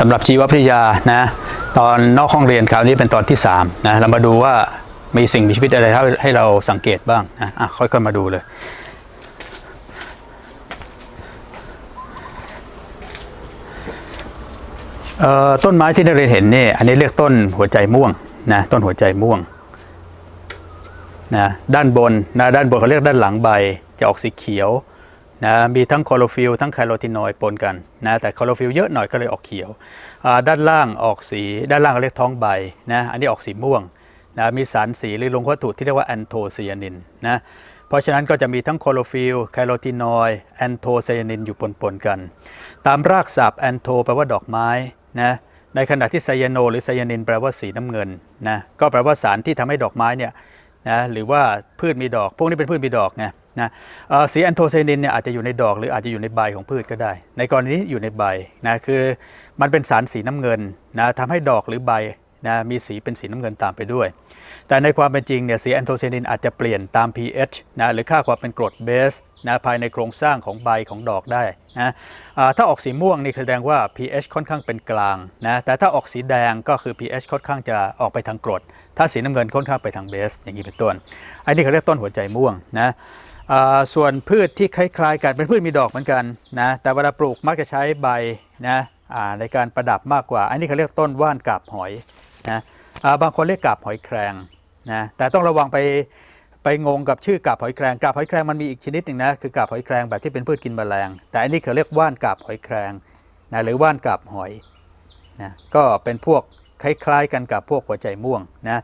สำหรับชีววิทยานะตอนนอกห้องเรียนคราวนี้เป็นตอนที่3นะเรามาดูว่ามีสิ่งมีชีวิตอะไรให้เราสังเกตบ้างนะะค่อยๆมาดูเลย ต้นไม้ที่นักเรียนเห็นนี่อันนี้เรียกต้นหัวใจม่วงนะต้นหัวใจม่วงนะด้านบนนะด้านบนเขาเรียกด้านหลังใบจะออกสีเขียว นะมีทั้งคลอโรฟิลทั้งไคโรทีนอยด์ปนกันนะแต่คลอโรฟิลเยอะหน่อยก็เลยออกเขียว ด้านล่างออกสีด้านล่างเรียกท้องใบนะอันนี้ออกสีม่วงนะมีสารสีหรือลงวัตถุที่เรียกว่าแอนโทไซยานินนะเพราะฉะนั้นก็จะมีทั้งคลอโรฟิลไคโรทีนอยด์แอนโทไซยานินอยู่ปนๆกัน ตามรากศัพท์แอนโทแปลว่าดอกไม้นะในขณะที่ไซยาโนหรือไซยานินแปลว่าสีน้ำเงินนะก็แปลว่าสารที่ทำให้ดอกไม้เนี่ยนะหรือว่าพืชมีดอก พวกนี้เป็นพืชมีดอกไง นะสีแอนโทไซนินเนี่ยอาจจะอยู่ในดอกหรืออาจจะอยู่ในใบของพืชก็ได้ ในกรณีนี้อยู่ในใบนะคือมันเป็นสารสีน้ำเงินนะทำให้ดอกหรือใบนะมีสีเป็นสีน้ำเงินตามไปด้วย แต่ในความเป็นจริงเนี่ยสีแอนโทไซนินอาจจะเปลี่ยนตาม pH นะหรือค่าความเป็นกรดเบสนะภายในโครงสร้างของใบของดอกได้นะถ้าออกสีม่วงนี่แสดงว่า pH ค่อนข้างเป็นกลางนะแต่ถ้าออกสีแดงก็คือ pH ค่อนข้างจะออกไปทางกรด ถ้าสีน้ำเงินค่อนข้างไปทางเบสอย่างนี้เป็นต้นอันนี้เขาเรียกต้นหัวใจม่วงนะ ส่วนพืชที่คล้ายๆกันเป็นพืชมีดอกเหมือนกันนะแต่เวลาปลูกมักจะใช้ใบนะในการประดับมากกว่า อันนี้เขาเรียกต้นว่านกาบหอยนะบางคนเรียกกาบหอยแครงนะแต่ต้องระวังไปไปงงกับชื่อกาบหอยแครงกาบหอยแครงมันมีอีกชนิดหนึ่งนะคือกาบหอยแครงแบบที่เป็นพืชกินแมลง แต่อันนี้เขาเรียกว่านกาบหอยแครงนะหรือว่านกาบหอยนะก็เป็นพวก คล้ายๆกันกับพวกหัวใจม่วงนะ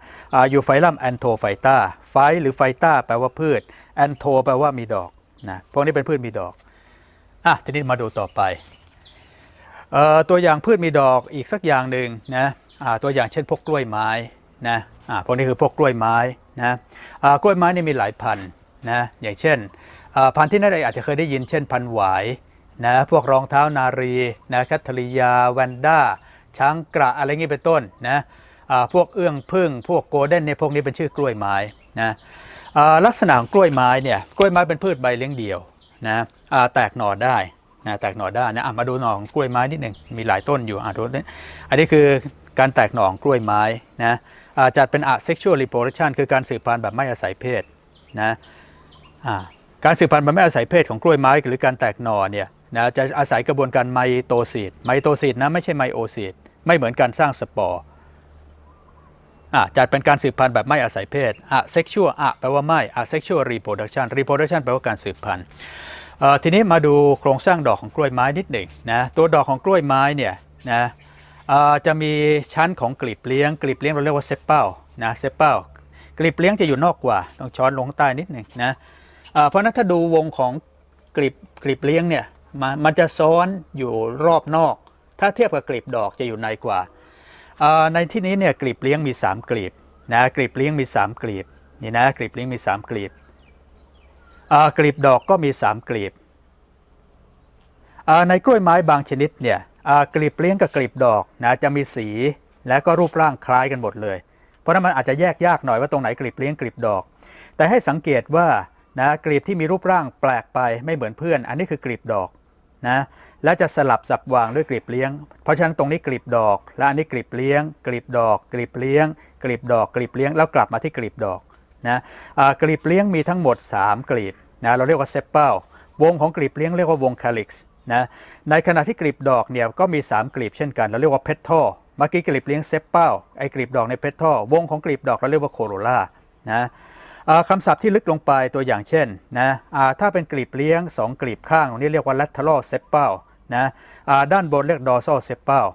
อยู่ไฟลัมแอนโทไฟต้าไฟหรือไฟต้าแปลว่าพืชแอนโทแปลว่ามีดอกนะพวกนี้เป็นพืชมีดอกอะทีนี้มาดูต่อไปออตัวอย่างพืชมีดอกอีกสักอย่างหนึ่งนะตัวอย่างเช่นพวกกล้วยไม้นะพวกนี้คือพวกกล้วยไม้นะกล้วยไม้นี่มีหลายพันนะอย่างเช่นพันธุ์ที่นักเรียนอาจจะเคยได้ยินเช่นพันธุ์หวายนะพวกรองเท้านารีนะแคทเธอรียาแวนด้า ช้างกระอะไรเงี้เป็นต้นนะพวกเอื้องพึ่งพวกโกลเด้นเนี่ยพวกนี้เป็นชื่อกล้วยไม้นะลักษณะของกล้วยไม้เนี่ยกล้วยไม้เป็นพืชใบเลี้ยงเดี่ยวนะแตกหน่อได้นะแตกหน่อได้นะมาดูหน่อของกล้วยไม้นิดหนึ่งมีหลายต้นอยู่อะดูนี่อันนี้คือการแตกหน่อของกล้วยไม้นะจัดเป็น asexual reproduction คือการสืบพันธุ์แบบไม่อาศัยเพศนะการสืบพันธุ์แบบไม่อาศัยเพศของกล้วยไม้หรือการแตกหน่อเนี่ย นะจะอาศัยกระบวนการไมโตซิสไมโตซิสนะไม่ใช่ไมโอซิสไม่เหมือนการสร้างสปอร์อะจัดเป็นการสืบพันธุ์แบบไม่อาศัยเพศ asexual อะแปลว่าไม่ asexual reproduction reproduction แปลว่าการสืบพันธุ์ทีนี้มาดูโครงสร้างดอกของกล้วยไม้นิดหนึ่งนะตัวดอกของกล้วยไม้เนี่ยนะจะมีชั้นของกลีบเลี้ยงกลีบเลี้ยงเราเรียกว่าเซปเปิลนะเซปเปิลกลีบเลี้ยงจะอยู่นอกกว่าต้องช้อนลงใต้นิดหนึ่งนะเอ่อเพราะฉะนั้นถ้าดูวงของกลีบกลีบเลี้ยงเนี่ย มันจะซ้อนอยู่รอบนอก ถ้าเทียบกับกลีบดอกจะอยู่ในกว่า ในที่นี้เนี่ยกลีบเลี้ยงมี 3 กลีบนะกลีบเลี้ยงมี 3 กลีบนี่นะกลีบเลี้ยงมี 3 กลีบกลีบดอกก็มี 3 กลีบในกล้วยไม้บางชนิดเนี่ยกลีบเลี้ยงกับกลีบดอกนะจะมีสีและก็รูปร่างคล้ายกันหมดเลย เพราะนั้นมันอาจจะแยกยากหน่อยว่าตรงไหนกลีบเลี้ยงกลีบดอก แต่ให้สังเกตว่านะกลีบที่มีรูปร่างแปลกไปไม่เหมือนเพื่อน อันนี้คือกลีบดอก นะและจะสลับสับวางด้วยกลีบเลี้ยง เพราะฉะนั้นตรงนี้กลีบดอก และอันนี้กลีบเลี้ยง กลีบดอกกลีบเลี้ยง กลีบดอกกลีบเลี้ยงแล้วกลับมาที่กลีบดอกนะกลีบเลี้ยงมีทั้งหมด 3 กลีบนะเราเรียกว่าเซปเปิลวงของกลีบเลี้ยงเรียกว่าวงคาลิกซ์นะในขณะที่กลีบดอกเนี่ยก็มี 3 กลีบเช่นกัน เราเรียกว่าเพททอเมื่อกี้กลีบเลี้ยงเซปเปิลไอ้กลีบดอกในเพททอวงของกลีบดอกเราเรียกว่าโคโรล่านะ คำศัพท์ที่ลึกลงไปตัวอย่างเช่นนะถ้าเป็นกลีบเลี้ยง 2 กลีบข้างตรงนี้เรียกว่า lateral sepal นะอ่าด้านบนเรียก dorsal sepal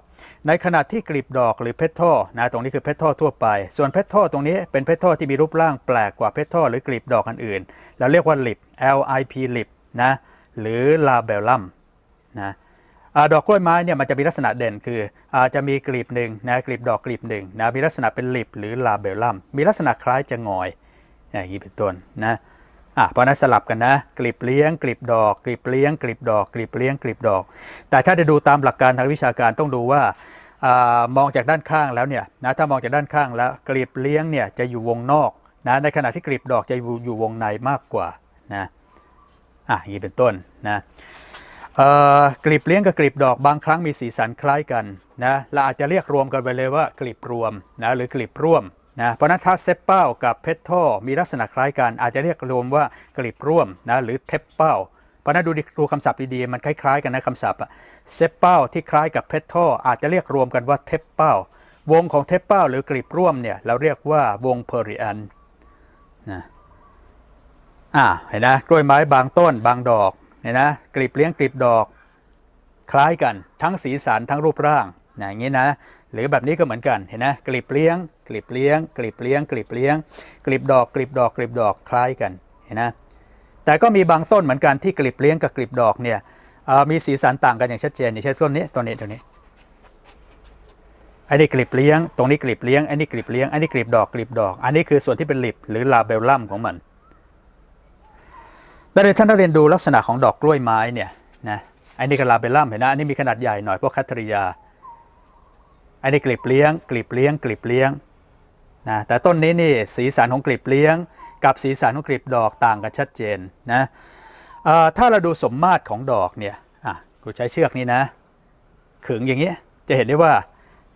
ในขณะที่กลีบดอกหรือเพททอนะตรงนี้คือเพททอทั่วไป ส่วนเพททอตรงนี้เป็นเพททอที่มีรูปร่างแปลกกว่าเพททอหรือกลีบดอกอันอื่นเราเรียกว่า lip L I P lip นะหรือ labellum นะดอกกล้วยไม้เนี่ยมันจะมีลักษณะเด่นคืออาจะมีกลีบหนึ่งนะกลีบดอกกลีบหนึ่งนะมีลักษณะเป็นลิบหรือลาเบลลัมมีลักษณะคล้ายจะงอย อย่างนี้เป็นต้นนะอะเพราะนั้นสลับกันนะกลีบเลี้ยงกลีบดอกกลีบเลี้ยงกลีบดอกกลีบเลี้ยงกลีบดอก แต่ถ้าจะดูตามหลักการทางวิชาการต้องดูว่าอามองจากด้านข้างแล้วเนี่ยนะถ้ามองจากด้านข้างแล้วกลีบเลี้ยงเนี่ยจะอยู่วงนอกนะในขณะที่กลีบดอกจะอยู่อยู่วงในมากกว่านะอะอย่างนี้เป็นต้นนะกลีบเลี้ยงกับกลีบดอกบางครั้งมีสีสันคล้ายกันนะเราอาจจะเรียกรวมกันไปเลยว่ากลีบรวมนะหรือกลีบร่วม นะเพราะนั้นถ้าเซปเป้ากับเพทโทมีลักษณะคล้ายกัน อาจจะเรียกรวมว่ากลีบร่วมนะหรือเทปเป้าเพราะนั้นดูดูคำศัพท์ดีๆ มันคล้ายๆกันนะคำศัพท์อะเซปเป้าที่คล้ายกับเพทโทอาจจะเรียกรวมกันว่าเทปเป้าวงของเทปเป้าหรือกลีบร่วมเนี่ยเราเรียกว่าวงเพอริอันนะอ่าเห็นนะกล้วยไม้บางต้นบางดอกเห็นนะกลีบเลี้ยงกลีบดอก คล้ายกันทั้งสีสันทั้งรูปร่างนะอย่างนี้นะ หรือแบบนี้ก็เหมือนกันเห็นนะกลีบเลี้ยงกลีบเลี้ยงกลีบเลี้ยงกลีบเลี้ยงกลีบดอกกลีบดอกกลีบดอกคล้ายกันเห็นนะแต่ก็มีบางต้นเหมือนกันที่กลีบเลี้ยงกับกลีบดอกเนี่ยมีสีสันต่างกันอย่างชัดเจนอย่างเช่นต้นนี้ต้นนี้ต้นนี้อันนี้กลีบเลี้ยง ตรงนี้กลีบเลี้ยงอันนี้กลีบเลี้ยงอันนี้กลีบดอกกลีบดอก อันนี้คือส่วนที่เป็นหลิบหรือลาเบลลัมของมันได้เลยท่านได้เรียนดูลักษณะของดอกกล้วยไม้เนี่ยนะอันนี้ก็ลาเบลลัมเห็นนะอันนี้มีขนาดใหญ่หน่อยพวกคัตริยา อันนี้กลีบเลี้ยง กลีบเลี้ยง กลีบเลี้ยงนะแต่ต้นนี้นี่สีสันของกลีบเลี้ยง กับสีสันของกลีบดอกต่างกันชัดเจนนะถ้าเราดูสมมาตรของดอกเนี่ยอะกูใช้เชือกนี้นะขึงอย่างเงี้จะเห็นได้ว่า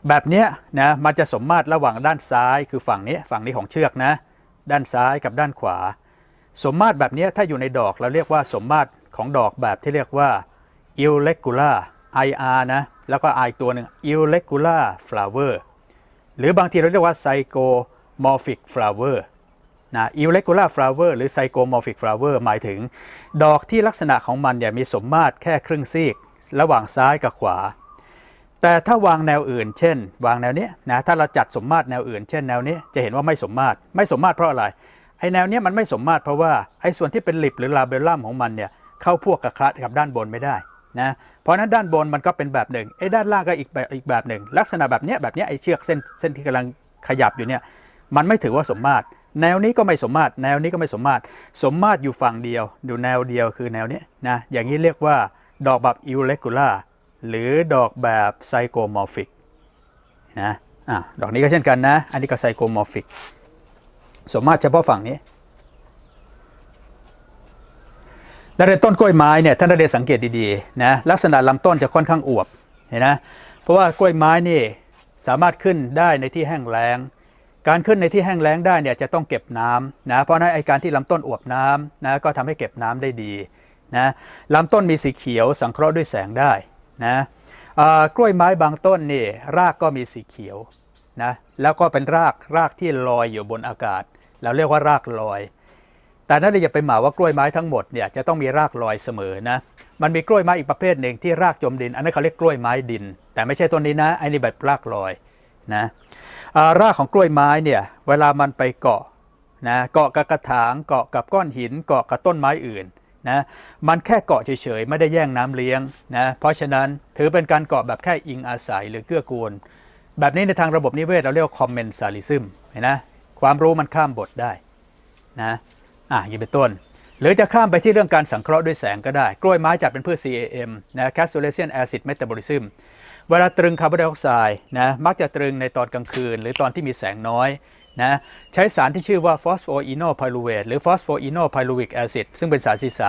แบบเนี้ยนะมันจะสมมาตรระหว่างด้านซ้ายคือฝั่งนี้ฝั่งนี้ของเชือกนะด้านซ้ายกับด้านขวา สมมาตรแบบนี้ถ้าอยู่ในดอกเราเรียกว่าสมมาตรของดอกแบบที่เรียกว่า irregular ir นะ แล้วก็ i ตัวหนึ่ง irregular flower หรือบางทีเราเรียกว่า zygomorphic flower นะ irregular flower หรือ zygomorphic flower หมายถึง ดอกที่ลักษณะของมันเนี่ยมีสมมาตรแค่ครึ่งซีก ระหว่างซ้ายกับขวา แต่ถ้าวางแนวอื่น เช่น วางแนวนี้นะ ถ้าเราจัดสมมาตรแนวอื่น เช่นแนวนี้จะเห็นว่าไม่สมมาตร ไม่สมมาตรเพราะอะไร ไอแนวนี้มันไม่สมมาตรเพราะว่าไอส่วนที่เป็นลิบหรือลาเบลลัมของมันเนี่ยเข้าพวกกับคลัดกับด้านบนไม่ได้ นะเพราะนั้นด้านบนมันก็เป็นแบบหนึ่งไอ้ด้านล่างก็อีกแบบอีกแบบหนึ่ง ลักษณะแบบเนี้ยแบบเนี้ยไอ้เชือกเส้นเส้นที่กำลังขยับอยู่เนี่ยมันไม่ถือว่าสมมาตร แนวนี้ก็ไม่สมมาตร แนวนี้ก็ไม่สมมาตร สมมาตรอยู่ฝั่งเดียวอยู่แนวเดียวคือแนวนี้นะอย่างนี้เรียกว่าดอกแบบ irregular หรือดอกแบบ zygomorphic นะอะดอกนี้ก็เช่นกันนะ อันนี้ก็ zygomorphic สมมาตรเฉพาะฝั่งนี้ นักเรียนต้นกล้วยไม้เนี่ยท่านนักเรียนสังเกตดีๆนะลักษณะลำต้นจะค่อนข้างอวบเห็นนะเพราะว่ากล้วยไม้นี่สามารถขึ้นได้ในที่แห้งแล้ง การขึ้นในที่แห้งแล้งได้เนี่ยจะต้องเก็บน้ำนะเพราะนั้นไอการที่ลำต้นอวบน้ำนะก็ทำให้เก็บน้ำได้ดีนะลำต้นมีสีเขียวสังเคราะห์ด้วยแสงได้นะกล้วยไม้บางต้นนี่รากก็มีสีเขียวนะแล้วก็เป็นรากรากที่ลอยอยู่บนอากาศ เราเรียกว่ารากลอย แต่นั่นเลยอย่าไปหมาว่ากล้วยไม้ทั้งหมดเนี่ยจะต้องมีรากลอยเสมอนะ มันมีกล้วยไม้อีกประเภทหนึ่งที่รากจมดิน อันนั้นเขาเรียกกล้วยไม้ดิน แต่ไม่ใช่ต้นนี้นะไอ้นี่แบบรากลอยนะารากของกล้วยไม้เนี่ยเวลามันไปเกาะนะเกาะกับกระถางเกาะกับก้อนหินเกาะกับต้นไม้อื่นนะมันแค่เกาะเฉยๆไม่ได้แย่งน้ำเลี้ยงนะเพราะฉะนั้นถือเป็นการเกาะแบบแค่อิงอาศัยหรือเกื้อกูล แบบนี้ในทางระบบนิเวศเราเรียกว่า commensalism เห็นนะความรู้มันข้ามบทได้นะ อะอย่างเป็นต้น หรือจะข้ามไปที่เรื่องการสังเคราะห์ด้วยแสงก็ได้ กล้วยไม้จัดเป็นพืช CAM นะ Castellation Acid Metabolism เวลาตรึงคาร์บอนไดออกไซด์นะมักจะตรึงในตอนกลางคืน หรือตอนที่มีแสงน้อยนะใช้สารที่ชื่อว่า phosphoenolpyruvate หรือ phosphoenolpyruvic acid ซึ่งเป็นสาร C3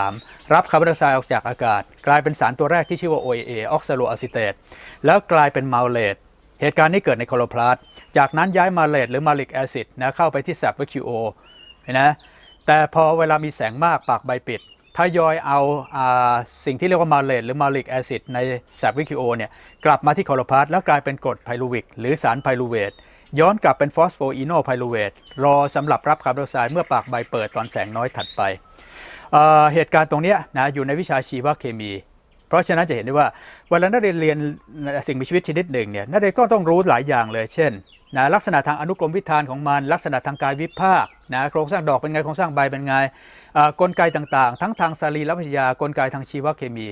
รับคาร์บอนไดออกไซด์ออกจากอากาศ กลายเป็นสารตัวแรกที่ชื่อว่า OAA oxaloacetate แล้วกลายเป็นมาเลตเหตุการณ์นี้เกิดในโคโลพลาสต์จากนั้นย้ายมาเลตหรือมาลิกแอซิดนะเข้าไปที่แซบวิคิโอนะ แต่พอเวลามีแสงมากปากใบปิดทยอยเอาอาสิ่งที่เรียกว่ามาเลตหรือมาลิกแอซิดในแซบวิคิโอเนี่ยกลับมาที่คอโลพาสแล้วกลายเป็นกรดไพลูวิก หรือสารไพลูเวตย้อนกลับเป็นฟอสโฟอีโนไพลูเวตรอสำหรับรับคาร์บอนไดออกไซด์เมื่อปากใบเปิดตอนแสงน้อยถัดไปเเหตุการณ์ตรงนี้นะอยู่ในวิชาชีวเคมี ราะฉะนั้นจะเห็นได้ว่าเวลานักเรียนเรียนสิ่งมีชีวิตชนิดหนึ่งเนี่ยนักเรียนก็ต้องรู้หลายอย่างเลยเช่นนะลักษณะทางอนุกรมวิธานของมัน ลักษณะทางกายวิภาคนะโครงสร้างดอกเป็นไงโครงสร้างใบเป็นไงกลไกต่างๆ ทั้งทางสรีรวิทยากลไกทางชีวเคมี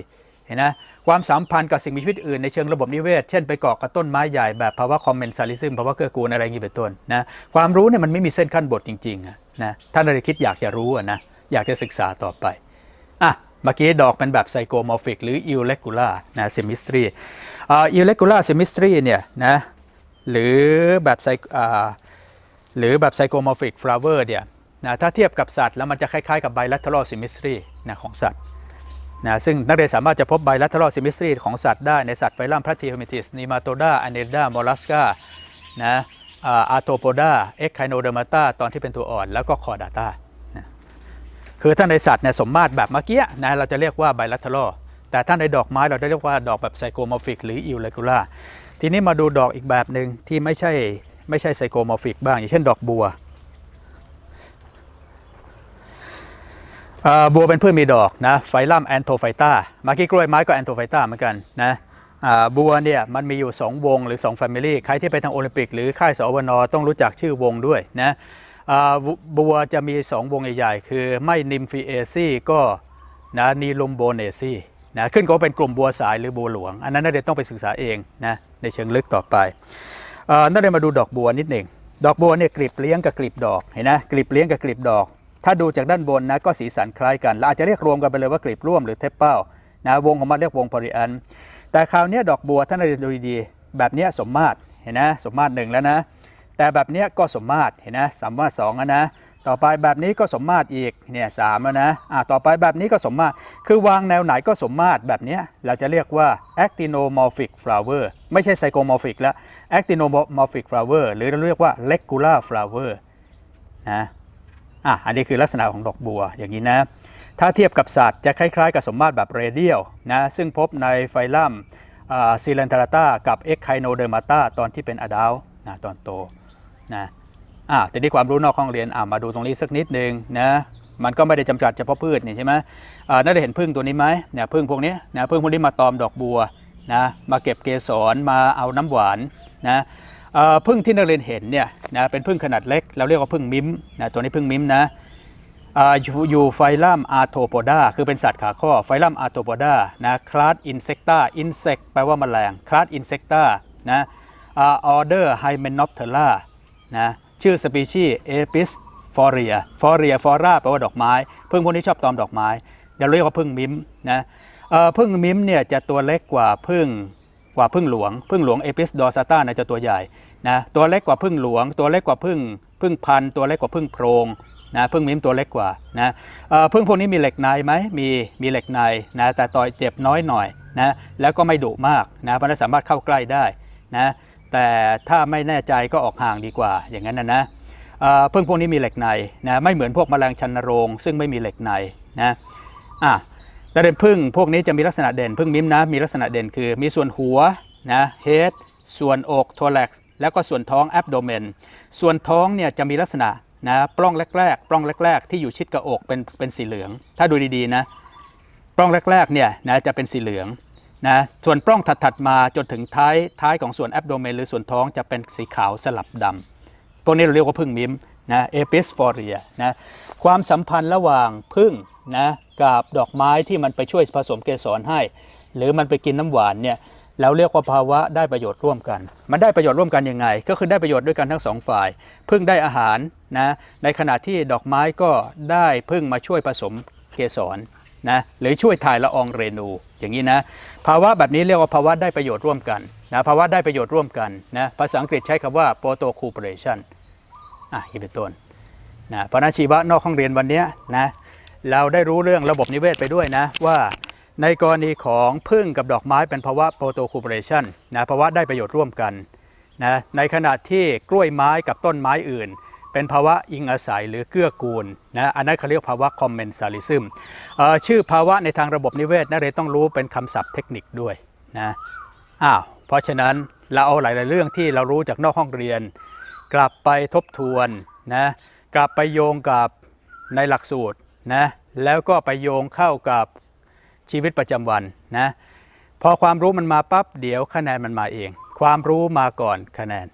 เห็นนะความสัมพันธ์กับสิ่งมีชีวิตอื่นในเชิงระบบนิเวศ เช่นไปเกาะกับต้นไม้ใหญ่แบบภาวะคอมเมนซาลิซึมภาวะเกื้อกูลอะไรอย่างนี้เป็นต้นนะความรู้เนี่ยมันไม่มีเส้นขั้นบทจริงๆอะนะถ้าเราคิดอยากจะรู้นะอยากจะศึกษาต่อไปอะ เมื่อกี้ดอกเป็นแบบไซโกมอร์ฟิกหรือ irregular นะ symmetry อ่า irregular symmetry เนี่ยนะหรือแบบไซหรือแบบไซโกมอร์ฟิก flower เนี่ยนะถ้าเทียบกับสัตว์แล้วมันจะคล้ายๆกับ bilateral symmetry นะของสัตว์นะซึ่งนักเรียนสามารถจะพบไบลัทเทอรัลซิมิสตรีของสัตว์ได้ในสัตว์ไฟลัมพระทีโฮมิติสนีมาโตดาอเนลดามอลัสกานะอาโตโปดาเอ็กไคโนเดอร์มาตาตอนที่เป็นตัวอ่อนแล้วก็คอร์ดาตา คือถ้านในสัตว์เนี่ยสมมาตรแบบเมื่อกี้นะเราจะเรียกว่าไบลัทเทอรัลแต่ถ้านในดอกไม้เราจะเรียกว่าดอกแบบไซโกมอร์ฟิกหรืออิวเลกูล่าทีนี้มาดูดอกอีกแบบหนึ่งที่ไม่ใช่ไม่ใช่ไซโกมอร์ฟิกบ้าง อย่างเช่นดอกบัวบัวเป็นพืชมีดอกนะไฟลัมแอนโทไฟตาเมื่อกี้กล้วยไม้ก็แอนโทไฟตาเหมือนกันนะบัวเนี่ยมันมีอยู่ 2 วงหรือ2 Family ใครที่ไปทางโอลิมปิกหรือค่ายสวนต้องรู้จักชื่อวงด้วยนะ บัวจะมี 2 วงใหญ่ๆ คือไม่นิมฟิเอซีก็นะนีลุมโบเนซีนะขึ้นก็เป็นกลุ่มบัวสายหรือบัวหลวง อันนั้นนักเรียนต้องไปศึกษาเองนะในเชิงลึกต่อไปเอ่อนักเรียนมาดูดอกบัวนิดหนึ่งดอกบัวเนี่ยกลีบเลี้ยงกับกลีบดอกเห็นนะกลีบเลี้ยงกับกลีบดอก ถ้าดูจากด้านบนนะก็สีสันคล้ายกันเราอาจจะเรียกรวมกันไปเลยว่ากลีบร่วมหรือเทปเป้านะวงของมันเรียกวงพอริอันแต่คราวนี้ดอกบัวท่านเรียนดูดีๆแบบนี้สมมาตรเห็นนะสมมาตรหนึ่งแล้วนะ แต่แบบเนี้ยก็สมมาตรเห็นนะสามมาตรสองนะต่อไปแบบนี้ก็สมมาตรอีกเนี่ยสามแล้วนะอะต่อไปแบบนี้ก็สมมาตรคือวางแนวไหนก็สมมาตรแบบนี้เราจะเรียกว่า actinomorphic flower ไม่ใช่ psychomorphic แล้ว actinomorphic flower หรือเราเรียกว่า regular flower นะอะอันนี้คือลักษณะของดอกบัวอย่างนี้นะถ้าเทียบกับสัตว์จะคล้ายๆ กับสมมาตรแบบเรเดียลนะซึ่งพบในไฟลัมซีเลนทาราตากับเอ็กไคโนเดอร์มาตาตอนที่เป็นอดัลนะตอนโต นะอะแต่นี่ความรู้นอกห้องเรียนอะมาดูตรงนี้สักนิดนึงนะมันก็ไม่ได้จำกัดเฉพาะพืชนี่ใช่ไหมอ่าน่าจะเห็นพึ่งตัวนี้ไหมเนี่ยพึ่งพวกนี้นะพึ่งพวกนี้มาตอมดอกบัวนะมาเก็บเกสรมาเอาน้ำหวานนะอ่อพึ่งที่นักเรียนเห็นเนี่ยนะเป็นพึ่งขนาดเล็ก เราเรียกว่าพึ่งมิมนะตัวนี้พึ่งมิมนะอ่าอยู่ไฟลัมอาร์โทโปดาคือเป็นสัตว์ขาข้อไฟลัมอาร์โทโปดานะคลาสอินเซกตาอินเซกแปลว่าแมลงคลาสอินเซกตานะออเดอร์ไฮเมนอปเทล่า นะชื่อสปีชีส์เอปิสฟอเรียฟอเรียฟอราแปลว่าดอกไม้พึ่งพวกนี้ชอบตอมดอกไม้เดี๋ยวเรียกว่าพึ่งมิมนะเอ่อพึ่งมิมเนี่ยจะตัวเล็กกว่าพึ่งกว่าพึ่งหลวงพึ่งหลวงเอปิสดอซาตานะจะตัวใหญ่นะตัวเล็กกว่าพึ่งหลวง ตัวเล็กกว่าพึ่งพึ่งพันตัวเล็กกว่าพึ่งโพรงนะพึ่งมิมตัวเล็กกว่านะเอ่อพึ่งพวกนี้มีเหล็กในไหมมีมีเหล็กในนะแต่ต่อยเจ็บน้อยหน่อยนะแล้วก็ไม่ดุมากนะเพราะฉะนั้นสามารถเข้าใกล้ได้นะ แต่ถ้าไม่แน่ใจก็ออกห่างดีกว่าอย่างนั้นนะนะพึ่งพวกนี้มีเหล็กในนะไม่เหมือนพวกแมลงชันนโรง ซึ่งไม่มีเหล็กในนะอะแต่เด่นพึ่งพวกนี้จะมีลักษณะเด่นพึ่งมิ้มนะมีลักษณะเด่นคือมีส่วนหัวนะเฮดส่วนอกทอแล็กแล้วก็ส่วนท้องแอบโดเมนส่วนท้องเนี่ยจะมีลักษณะนะปล้องแรกๆปล้องแรก ๆ ที่อยู่ชิดกับอกเป็นเป็นสีเหลือง ถ้าดูดีๆนะปล้องแรกๆเนี่ยนะจะเป็นสีเหลือง นะส่วนปล้องถัดๆมาจนถึงท้ายท้ายของส่วนแอบโดเมนหรือส่วนท้องจะเป็นสีขาวสลับดำพวกนี้เราเรียกว่าพึ่งมิมนะเอพิสฟอเรียนะความสัมพันธ์ระหว่างพึ่งนะกับดอกไม้ที่มันไปช่วยผสมเกสรให้ หรือมันไปกินน้ำหวานเนี่ยเราเรียกว่าภาวะได้ประโยชน์ร่วมกัน มันได้ประโยชน์ร่วมกันยังไง ก็คือได้ประโยชน์ด้วยกันทั้งสองฝ่าย พึ่งได้อาหารนะในขณะที่ดอกไม้ก็ได้พึ่งมาช่วยผสมเกสร นะหรือช่วยถ่ายละอองเรนูอย่างนี้นะภาวะแบบนี้เรียกว่าภาวะได้ประโยชน์ร่วมกันนะภาวะได้ประโยชน์ร่วมกันนะภาษาอังกฤษใช้คำว่า proto cooperation อะอย่างเป็นต้นนะเพราะนั้นชีวะนอกห้องเรียนวันเนี้ยนะเราได้รู้เรื่องระบบนิเวศไปด้วยนะว่าในกรณีของพึ่งกับดอกไม้เป็นภาวะโปรโตคูเปเรชันนะภาวะได้ประโยชน์ร่วมกันนะในขณะที่กล้วยไม้กับต้นไม้อื่น เป็นภาวะอิงอาศัยหรือเกื้อกูลนะอันนั้นเขาเรียกภาวะคอมเมนซาลิซึมชื่อภาวะในทางระบบนิเวศนักเรียต้องรู้เป็นคำศัพท์เทคนิคด้วยนะอ้าวเพราะฉะนั้นเราเอาหลาย ๆ เรื่องที่เรารู้จากนอกห้องเรียน กลับไปทบทวนนะกลับไปโยงกับในหลักสูตรนะแล้วก็ไปโยงเข้ากับชีวิตประจำวันนะพอความรู้มันมาปั๊บเดี๋ยวคะแนนมันมาเอง ความรู้มาก่อนคะแนน